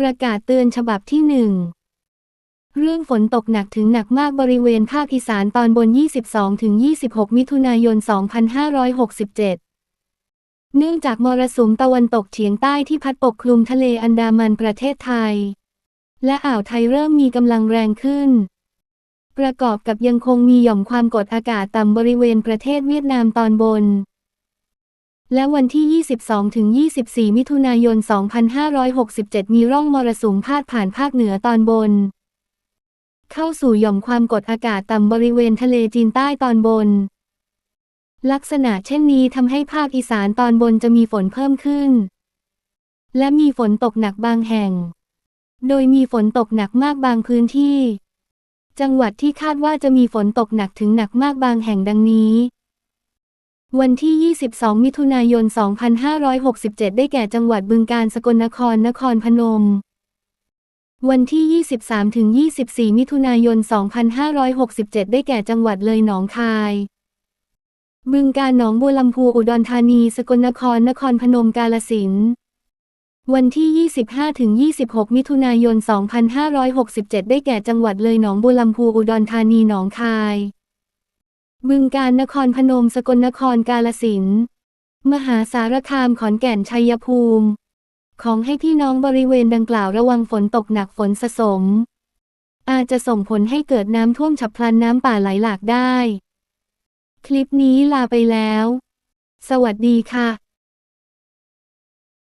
ประกาศเตือนฉบับที่หนึ่งเรื่องฝนตกหนักถึงหนักมากบริเวณภาคอีสานตอนบน 22-26 มิถุนายน 2567 เนื่องจากมรสุมตะวันตกเฉียงใต้ที่พัดปกคลุมทะเลอันดามันประเทศไทย และอ่าวไทยเริ่มมีกำลังแรงขึ้น ประกอบกับยังคงมีหย่อมความกดอากาศต่ำบริเวณประเทศเวียดนามตอนบน และวันที่ 22-24 มิถุนายน 2567 มีร่องมรสุมพาดผ่านภาคเหนือตอนบน เข้าสู่หย่อมความกดอากาศต่ำบริเวณทะเลจีนใต้ตอนบน ลักษณะเช่นนี้ทำให้ภาคอีสานตอนบนจะมีฝนเพิ่มขึ้น และมีฝนตกหนักบางแห่ง โดยมีฝนตกหนักมากบางพื้นที่ จังหวัดที่คาดว่าจะมีฝนตกหนักถึงหนักมากบางแห่งดังนี้ วันที่ 22 มิถุนายน 2567 ได้แก่จังหวัดบึงกาฬ สกลนคร นครพนม วันที่ 23-24 มิถุนายน 2567 ได้แก่จังหวัดเลยหนองคาย บึงกาฬ หนองบัวลำพู อุดรธานี สกลนคร นครพนม กาฬสินธุ์ วันที่ 25-26 มิถุนายน 2567 ได้แก่จังหวัดเลยหนองบัวลำพู อุดรธานี หนองคาย บึงกาฬนครพนมสกลนครกาลสินมหาสารคามขอนแก่นชัยภูมิ ของให้พี่น้องบริเวณดังกล่าวระวังฝนตกหนักฝนสะสม อาจจะส่งผลให้เกิดน้ำท่วมฉับพลันน้ำป่าไหลหลากได้ คลิปนี้ลาไปแล้ว สวัสดีค่ะ